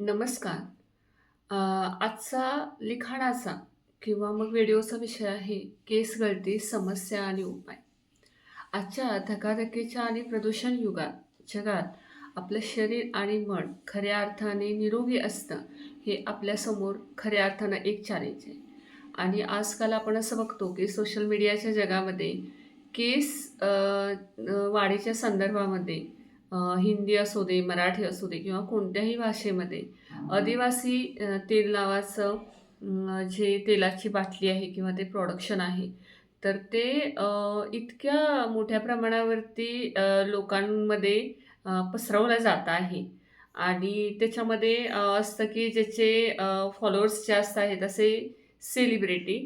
नमस्कार. अ, आजचा लिखाणाचा किंवा मग व्हिडिओचा विषय आहे केस गळती, समस्या आणि उपाय. आजच्या धकाधकीच्या आणि प्रदूषण युगात जगात आपलं शरीर आणि मन खऱ्या अर्थाने निरोगी असतं हे आपल्यासमोर खऱ्या अर्थानं एक चॅलेंज आहे. आणि आजकाल आपण असं बघतो की सोशल मीडियाच्या जगामध्ये केस अ, अ, वाढीच्या संदर्भामध्ये हिंदी असू दे, मराठी असू दे किंवा कोणत्याही भाषेमध्ये आदिवासी तेल नावाचं जे तेलाची बाटली आहे किंवा ते प्रोडक्शन आहे, तर ते इतक्या मोठ्या प्रमाणावरती लोकांमध्ये पसरवलं जात आहे. आणि त्याच्यामध्ये असतं की ज्याचे फॉलोअर्स जास्त आहेत असे सेलिब्रिटी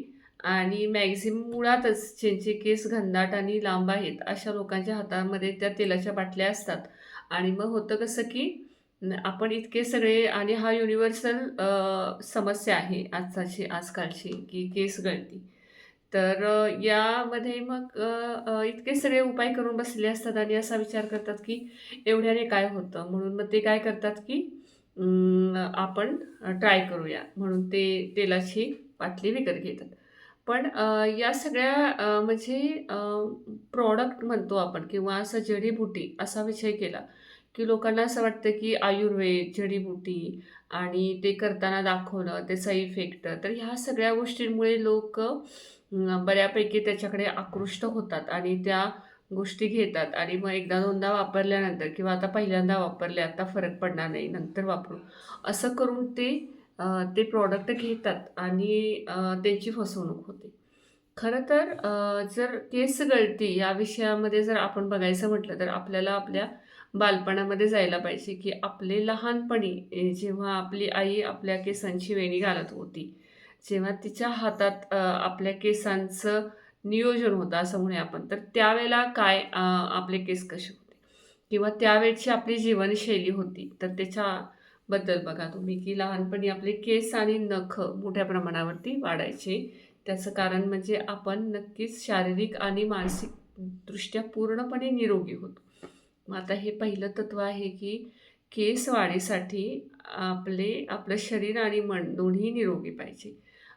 आणि मॅक्झिमम मुळातच ज्यांचे केस घनदाट आणि लांब आहेत, अशा लोकांच्या हातामध्ये त्या तेलाच्या बाटल्या असतात आणि मग होतं कसं की आपण इतके सगळे आणि हा युनिव्हर्सल समस्या आहे आजचाची आजकालची की केस गळती. तर यामध्ये मग इतके सगळे उपाय करून बसलेले असतात आणि असा विचार करतात की एवढ्याने काय होतं? म्हणून मग ते काय करतात की आपण ट्राय करूया म्हणून ते तेलाची बाटली विकत घेतात. पण या सगळ्या म्हणजे प्रॉडक्ट म्हणतो आपण किंवा असं जडीबुटी असा विषय केला, की लोकांना असं वाटतं की आयुर्वेद, जडीबुटी आणि ते करताना दाखवणं, त्याचा इफेक्ट. तर ह्या सगळ्या गोष्टींमुळे लोक बऱ्यापैकी त्याच्याकडे आकृष्ट होतात आणि त्या गोष्टी घेतात आणि मग एकदा दोनदा वापरल्यानंतर किंवा आता पहिल्यांदा वापरले, आता फरक पडणार नाही, नंतर वापरू. असं करून ते ते प्रॉडक्ट घेतात आणि त्यांची फसवणूक होते. खरं तर जर केस गळती या विषयामध्ये जर आपण बघायचं म्हटलं, तर आपल्याला आपल्या बालपणामध्ये जायला पाहिजे, की आपले लहानपणी जेव्हा आपली आई आपल्या केसांची वेणी घालत होती, जेव्हा तिच्या हातात आपल्या केसांचं नियोजन होतं असं म्हणूया आपण. तर त्यावेळेला काय आपले केस कसे होते किंवा त्यावेळची आपली जीवनशैली होती. तर त्याच्या बद्दल बघा तुम्ही, की लहानपणी आपले केस आणि नख मोठ्या प्रमाणावरती वाढायचे. त्याचं कारण म्हणजे आपण नक्कीच शारीरिक आणि मानसिक दृष्ट्या पूर्णपणे निरोगी होतो. मग आता हे पहिलं तत्त्व आहे, की केस वाढीसाठी आपले आपलं शरीर आणि मन दोन्ही निरोगी पाहिजे.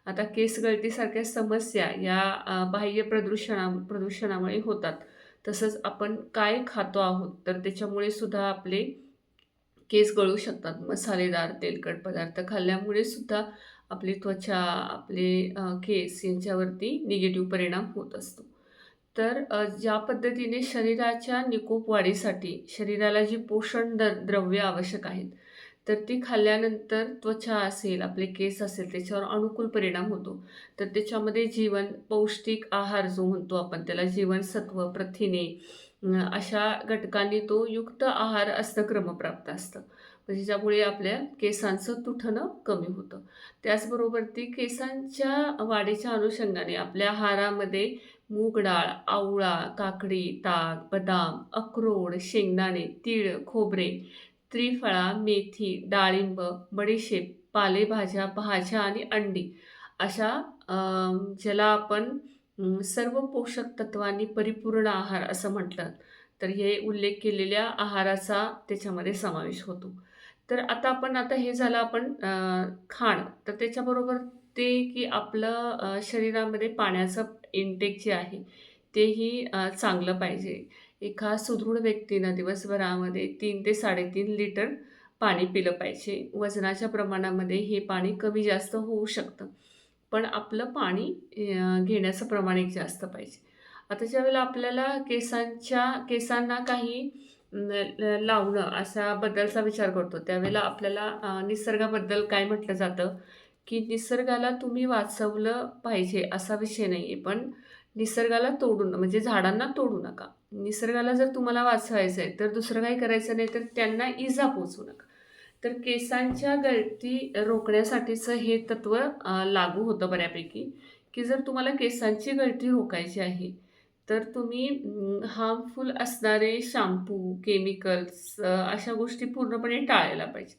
आता केस गळतीसारख्या समस्या या बाह्य प्रदूषणा प्रदूषणामुळे होतात. तसंच आपण काय खातो आहोत, तर त्याच्यामुळे सुद्धा आपले केस गळू शकतात. मसालेदार, तेलकट पदार्थ खाल्ल्यामुळे सुद्धा आपली त्वचा, आपले केस यांच्यावरती निगेटिव्ह परिणाम होत असतो. तर ज्या पद्धतीने शरीराच्या निकोप वाढीसाठी शरीराला जी पोषण द द्रव्य आवश्यक आहेत, तर ती खाल्ल्यानंतर त्वचा असेल, आपले केस असेल, त्याच्यावर अनुकूल परिणाम होतो. तर त्याच्यामध्ये जीवन पौष्टिक आहार जो म्हणतो आपण त्याला जीवनसत्व, प्रथिने अशा घटकांनी तो युक्त आहार असणं क्रमप्राप्त असतं. म्हणजे ज्यामुळे आपल्या केसांचं तुठणं कमी होतं. त्याचबरोबर ती केसांच्या वाढीच्या अनुषंगाने आपल्या आहारामध्ये मूग डाळ, आवळा, काकडी, ताक, बदाम, अक्रोड, शेंगदाणे, तीळ, खोबरे, त्रिफळा, मेथी, डाळिंब, बडीशेप, पालेभाज्या, भाज्या आणि अंडी अशा ज्याला आपण सर्व पोषक तत्वांनी परिपूर्ण आहार असं म्हटलं, तर हे उल्लेख केलेल्या आहाराचा त्याच्यामध्ये समावेश होतो. तर आता आपण आता हे झालं आपण खाण खाणं. तर त्याच्याबरोबर ते की आपलं शरीरामध्ये पाण्याचं इनटेक जे आहे, तेही चांगलं पाहिजे. एका सुदृढ व्यक्तीनं दिवसभरामध्ये तीन ते 3.5 लिटर पाणी पिलं पाहिजे. वजनाच्या प्रमाणामध्ये हे पाणी कमी जास्त होऊ शकतं. पण आपलं पाणी घेण्याचं प्रमाण एक जास्त पाहिजे. आता ज्यावेळेला आपल्याला केसांच्या केसांना काही लावणं असा बद्दलचा विचार करतो, त्यावेळेला आपल्याला निसर्गाबद्दल काय म्हटलं जातं, की निसर्गाला तुम्ही वाचवलं पाहिजे असा विषय नाही आहे. पण निसर्गाला तोडून म्हणजे झाडांना तोडू नका. निसर्गाला जर तुम्हाला वाचवायचं आहे, तर दुसरं काही करायचं नाही, तर त्यांना इजा पोचू नका. तर केसांच्या गळती रोखण्यासाठीचं हे तत्त्व लागू होतं बऱ्यापैकी, की जर तुम्हाला केसांची गळती रोखायची आहे, तर तुम्ही हार्मफुल असणारे शॅम्पू, केमिकल्स अशा गोष्टी पूर्णपणे टाळायला पाहिजेत.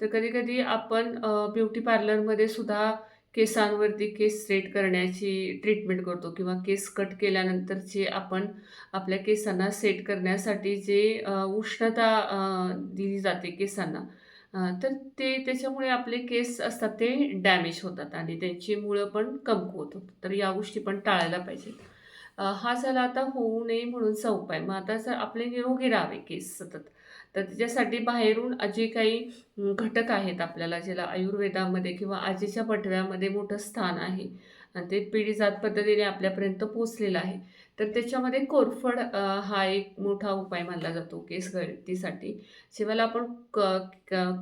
तर कधीकधी आपण ब्युटी पार्लरमध्ये सुद्धा केसांवरती केस स्ट्रेट करण्याची ट्रीटमेंट करतो किंवा केस कट केल्यानंतर जे आपण आपल्या केसांना सेट करण्यासाठी जे उष्णता दिली जाते केसांना तर ते त्याच्यामुळे आपले केस असतात ते डॅमेज होतात आणि त्यांची मुळं पण कमकुवत होतात. तर या गोष्टी पण टाळायला पाहिजेत. हा झाला आता होऊ नये म्हणूनचा उपाय. मग आता जर आपले निरोगी राहावे केस सतत, तर त्याच्यासाठी बाहेरून जे काही घटक आहेत आपल्याला ज्याला आयुर्वेदामध्ये किंवा आजीच्या पटव्यामध्ये मोठं स्थान आहे आणि ते पिढीजात पद्धतीने आपल्यापर्यंत पोचलेलं आहे. तर त्याच्यामध्ये कोरफड हा एक मोठा उपाय मानला जातो केस गळतीसाठी. जेव्हा आपण क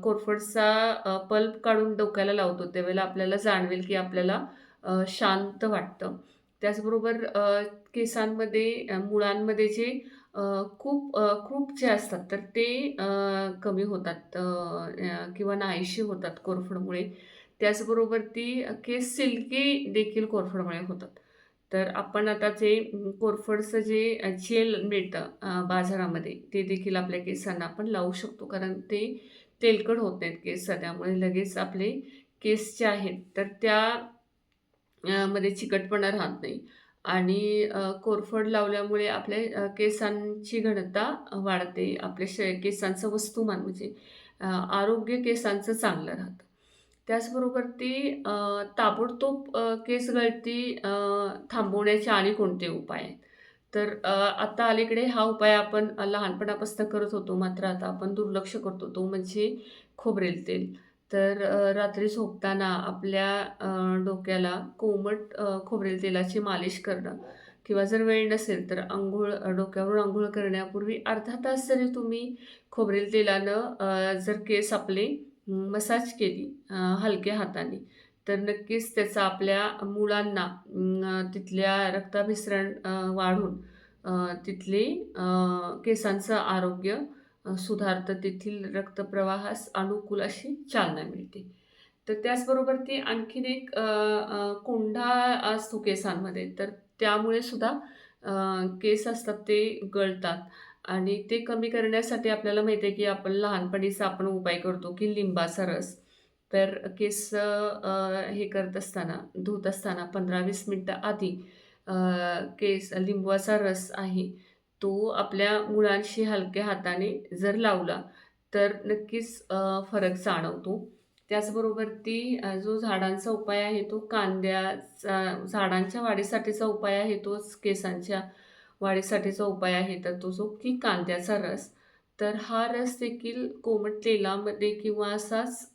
कोरफडचा पल्प काढून डोक्याला लावतो, त्यावेळेला आपल्याला जाणवेल की आपल्याला शांत वाटतं. त्याचबरोबर केसांमध्ये मुळांमध्ये जे खूप खूप जे असतात तर ते कमी होतात किंवा नाहीशी होतात कोरफडमुळे. त्याचबरोबर ती केस सिल्की देखील कोरफडमुळे होतात. तर आपण आता जे कोरफडचं जे जेल मिळतं बाजारामध्ये ते देखील आपल्या केसांना आपण लावू शकतो. कारण ते तेलकट होत नाहीत केस त्यामुळे लगेच आपले केस जे आहेत तर त्या मध्ये चिकटपणा राहत नाही आणि कोरफड लावल्यामुळे आपल्या केसांची घनता वाढते. आपल्या श केसांचं वस्तुमान म्हणजे आरोग्य केसांचं चांगलं राहतं. त्याचबरोबर ती ताबडतोब केस गळती थांबवण्याचे आणि कोणते उपाय आहेत? तर आता अलीकडे हा उपाय आपण लहानपणापासून करत होतो, मात्र आता आपण दुर्लक्ष करतो. तो म्हणजे खोबरेल तेल. तर रात्री झोपताना आपल्या डोक्याला कोमट खोबरेल तेलाची मालिश करणं किंवा जर वेळ नसेल तर आंघोळ डोक्यावरून आंघोळ करण्यापूर्वी अर्धा तास जरी तुम्ही खोबरेल तेलानं जर केस आपले मसाज केली हलक्या हाताने, तर नक्कीच त्याचा आपल्या मुलांना तिथल्या रक्ताभिसरण वाढून तिथली तिथले केसांचं आरोग्य सुधारतं. तेथील रक्तप्रवाहास अनुकूल अशी चालना मिळते. तर त्याचबरोबर ती आणखीन एक कोंढा कोंडा असतो केसांमध्ये, तर त्यामुळे सुद्धा केस असतात ते गळतात आणि ते कमी करण्यासाठी आपल्याला माहिती आहे, की आपण लहानपणीचा आपण उपाय करतो, की लिंबाचा रस. तर केस हे करत असताना, धुत असताना पंधरा वीस मिनटं आधी केस लिंबाचा रस आहे, तो आपल्या मुळांशी हलक्या हाताने जर लावला, तर नक्कीच फरक जाणवतो. त्याचबरोबर ती जो झाडांचा उपाय आहे, तो कांद्याचा झाडांच्या वाढीसाठीचा उपाय आहे, तोच केसांच्या वाढीसाठीचा उपाय आहे. तर तो जो की कांद्याचा रस. तर हा रस देखील कोमट तेलामध्ये किंवा असाच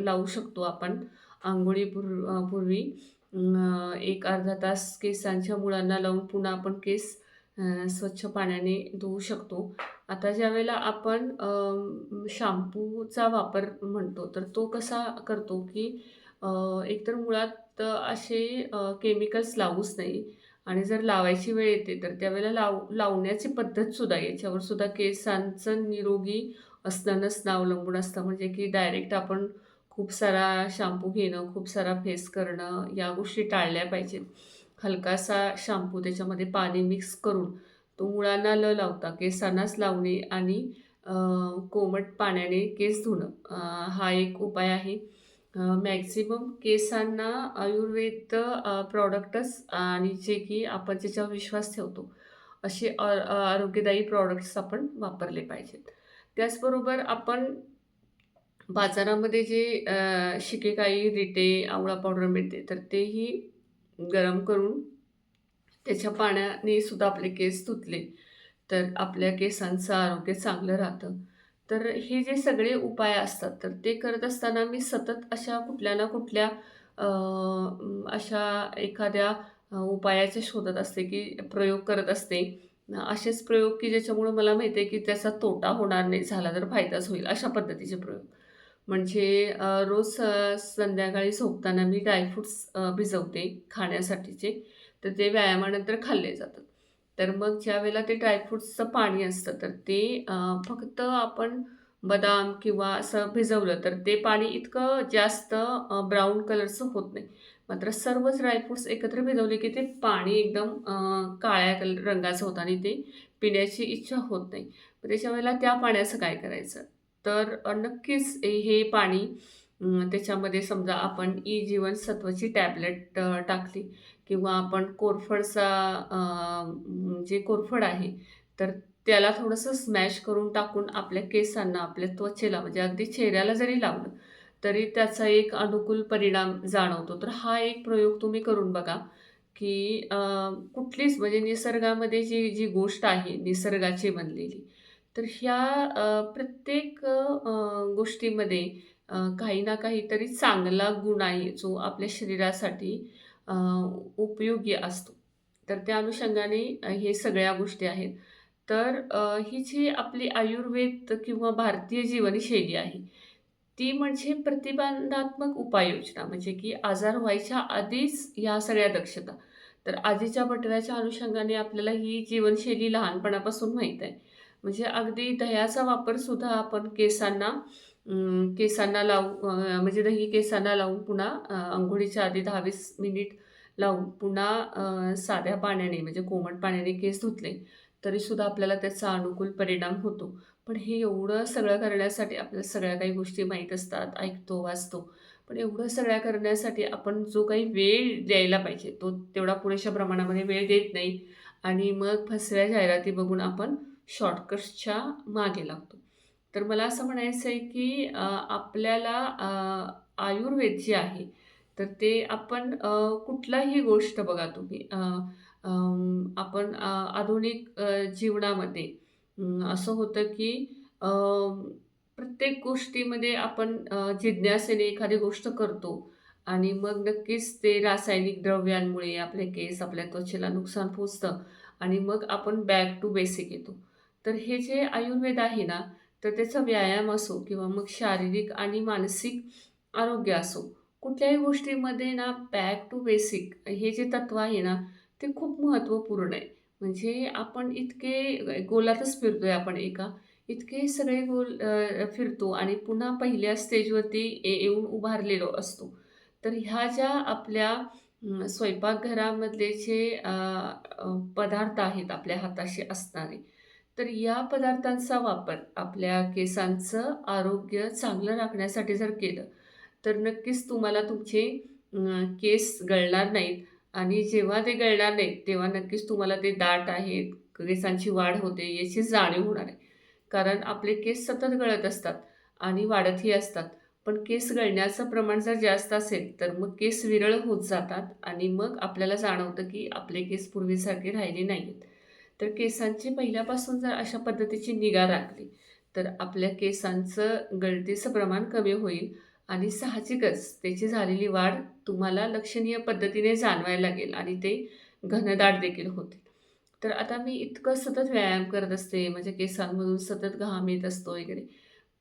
लावू शकतो आपण आंघोळी अ, पूर्वी. एक अर्धा तास केसांच्या मुळांना लावून पुन्हा आपण केस स्वच्छ पाण्याने धुवू शकतो. आता ज्यावेळेला आपण शाम्पूचा शॅम्पूचा वापर म्हणतो, तर तो कसा करतो, की एकतर मुळात असे केमिकल्स लावूच नाही आणि जर लावायची वेळ येते, तर त्यावेळेला लाव लावण्याची पद्धतसुद्धा याच्यावर सुद्धा केसांचं निरोगी असणं नसणं अवलंबून असतं. म्हणजे की डायरेक्ट आपण खूप सारा शॅम्पू घेणं, खूप सारा फेस करणं, या गोष्टी टाळल्या पाहिजेत. हलकासा शॅम्पू त्याच्यामध्ये पाणी मिक्स करून तो मुळांना न लावता केसांनाच लावणे आणि कोमट पाण्याने केस धुणं हा एक उपाय आहे. मॅक्झिमम केसांना आयुर्वेद प्रॉडक्टच आणि जे की आपण ज्याच्यावर विश्वास ठेवतो, असे आरोग्यदायी प्रॉडक्ट्स आपण वापरले पाहिजेत. त्याचबरोबर आपण बाजारामध्ये जे शिकेकाई, रिटे, आवळा पावडर मिळते, तर तेही गरम करून त्याच्या पाण्याने सुद्धा आपले केस धुतले, तर आपल्या केसांचं आरोग्य चांगलं राहतं. तर हे जे सगळे उपाय असतात, तर ते करत असताना मी सतत अशा कुठल्या ना कुठल्या अशा एखाद्या उपायाच्या शोधत असते, की प्रयोग करत असते. असेच प्रयोग, की ज्याच्यामुळं मला माहिती आहे, की त्याचा तोटा होणार नाही, झाला तर फायदाच होईल, अशा पद्धतीचे प्रयोग. म्हणजे रोज संध्याकाळी झोपताना मी ड्रायफ्रुट्स भिजवते खाण्यासाठीचे. तर ते व्यायामानंतर खाल्ले जातात. तर मग ज्यावेळेला ते ड्रायफ्रुट्सचं पाणी असतं, तर ते फक्त आपण बदाम किंवा असं भिजवलं, तर ते पाणी इतकं जास्त ब्राऊन कलरचं होत नाही. मात्र सर्वच ड्रायफ्रुट्स एकत्र भिजवले, की ते पाणी एकदम काळ्या कल रंगाचं होतं आणि ते पिण्याची इच्छा होत नाही. त्याच्या वेळेला त्या पाण्याचं काय करायचं? तर नक्कीच हे पाणी त्याच्यामध्ये समजा आपण ई जीवनसत्वाची टॅबलेट टाकली किंवा आपण कोरफडचा जे कोरफड आहे, तर त्याला थोडंसं स्मॅश करून टाकून आपल्या केसांना, आपल्या त्वचेला म्हणजे अगदी चेहऱ्याला जरी लावलं, तरी त्याचा एक अनुकूल परिणाम जाणवतो. तर हा एक प्रयोग तुम्ही करून बघा, की कुठलीच म्हणजे निसर्गामध्ये जी जी गोष्ट आहे निसर्गाची बनलेली, तर ह्या प्रत्येक गोष्टीमध्ये काही ना काहीतरी चांगला गुण आहे, जो आपल्या शरीरासाठी उपयोगी असतो. तर त्या अनुषंगाने हे सगळ्या गोष्टी आहेत. तर ही जी आपली आयुर्वेद किंवा भारतीय जीवनशैली आहे, ती म्हणजे प्रतिबंधात्मक उपाययोजना. म्हणजे की आजार व्हायच्या आधीच ह्या सगळ्या दक्षता. तर आजीच्या बटव्याच्या अनुषंगाने आपल्याला ही जीवनशैली लहानपणापासून माहीत आहे. म्हणजे अगदी दह्याचा वापरसुद्धा आपण केसांना केसांना लावू म्हणजे दही केसांना लावून पुन्हा आंघोळीच्या अंघोळीच्या आधी दहा वीस मिनिट लावून पुन्हा साध्या पाण्याने म्हणजे कोमट पाण्याने केस धुतले, तरीसुद्धा आपल्याला त्याचा अनुकूल परिणाम होतो. पण हे एवढं सगळं करण्यासाठी आपल्याला सगळ्या काही गोष्टी माहीत असतात, ऐकतो, वाचतो. पण एवढं सगळ्या करण्यासाठी आपण जो काही वेळ द्यायला पाहिजे, तो तेवढा पुरेशा प्रमाणामध्ये वेळ देत नाही आणि मग फसव्या जाहिराती बघून आपण शॉर्टकट्सच्या मागे लागतो. तर मला असं म्हणायचं आहे, की आपल्याला आयुर्वेद जे आहे, तर ते आपण कुठलाही गोष्ट बघा तुम्ही आपण आधुनिक जीवनामध्ये असं होतं, की प्रत्येक गोष्टीमध्ये आपण जिज्ञासेने एखादी गोष्ट करतो आणि मग नक्कीच ते रासायनिक द्रव्यांमुळे आपले केस, आपल्या त्वचेला नुकसान पोहोचतं आणि मग आपण बॅक टू बेसिक येतो. तर हे जे आयुर्वेद आहे ना, तर त्याचा व्यायाम असो किंवा मग शारीरिक आणि मानसिक आरोग्य असो, कुठल्याही गोष्टीमध्ये ना बॅक टू बेसिक हे जे तत्त्व आहे ना, ते खूप महत्त्वपूर्ण आहे. म्हणजे आपण इतके गोलातच फिरतोय आपण एका, इतके सगळे गोल फिरतो आणि पुन्हा पहिल्या स्टेजवरती येऊन उभारलेलो असतो. तर ह्या ज्या आपल्या स्वयंपाकघरामधले जे पदार्थ आहेत आपल्या हाताशी असणारे, तर या पदार्थांचा वापर आपल्या केसांचं आरोग्य चांगलं राखण्यासाठी जर केलं, तर नक्कीच तुम्हाला तुमचे केस गळणार नाहीत आणि जेव्हा ते गळणार नाहीत, तेव्हा नक्कीच तुम्हाला ते दाट आहेत, केसांची वाढ होते याची जाणीव होणार आहे. कारण आपले केस सतत गळत असतात आणि वाढतही असतात. पण केस गळण्याचं प्रमाण जर जास्त असेल, तर मग केस विरळ होत जातात आणि मग आपल्याला जाणवतं, की आपले केस पूर्वीसारखे राहिले नाहीत. तर केसांची पहिल्यापासून जर अशा पद्धतीची निगा राखली, तर आपल्या केसांचं गळतीचं प्रमाण कमी होईल आणि साहजिकच त्याची झालेली वाढ तुम्हाला लक्षणीय पद्धतीने जाणवायला लागेल आणि ते घनदाट देखील होते तर आता मी इतकं सतत व्यायाम करत असते, माझ्या केसांमधून सतत घाम येत असतो वगैरे.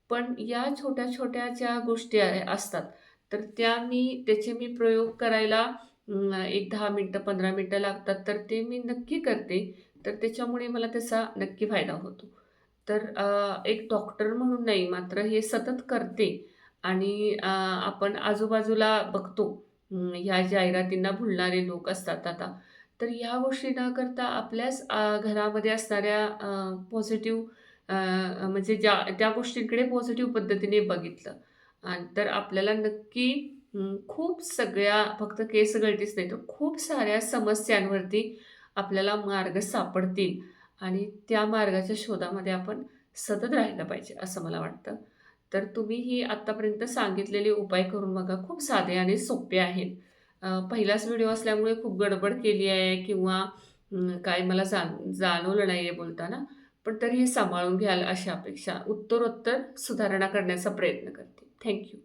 पण या छोट्या-छोट्या ज्या गोष्टी असतात, तर त्या मी त्याचे मी प्रयोग करायला एक दहा मिनटं पंधरा मिनटं लागतात, तर ते मी नक्की करते. तर त्याच्यामुळे मला त्याचा नक्की फायदा होतो. तर एक डॉक्टर म्हणून नाही, मात्र हे सतत करते आणि आपण आजूबाजूला बघतो ह्या जाहिरातींना भुलणारे लोक असतात आता. तर ह्या गोष्टी न करता आपल्याच घरामध्ये असणाऱ्या पॉझिटिव्ह म्हणजे ज्या त्या गोष्टींकडे पॉझिटिव्ह पद्धतीने बघितलं आणि तर आपल्याला नक्की खूप सगळ्या फक्त केस गळतीच नाही, तर खूप साऱ्या समस्यांवरती आपल्याला मार्ग सापडतील आणि त्या मार्गाच्या शोधामध्ये आपण सतत राहिलं पाहिजे, असं मला वाटतं. तर तुम्ही ही आत्तापर्यंत सांगितलेले उपाय करून बघा. खूप साधे आणि सोपे आहेत. पहिलाच व्हिडिओ असल्यामुळे खूप गडबड केली आहे किंवा काय मला जाण जाणवलं नाही आहे बोलताना. पण तरी हे सांभाळून घ्याल अशी अपेक्षा. उत्तरोत्तर सुधारणा करण्याचा प्रयत्न करते. थँक्यू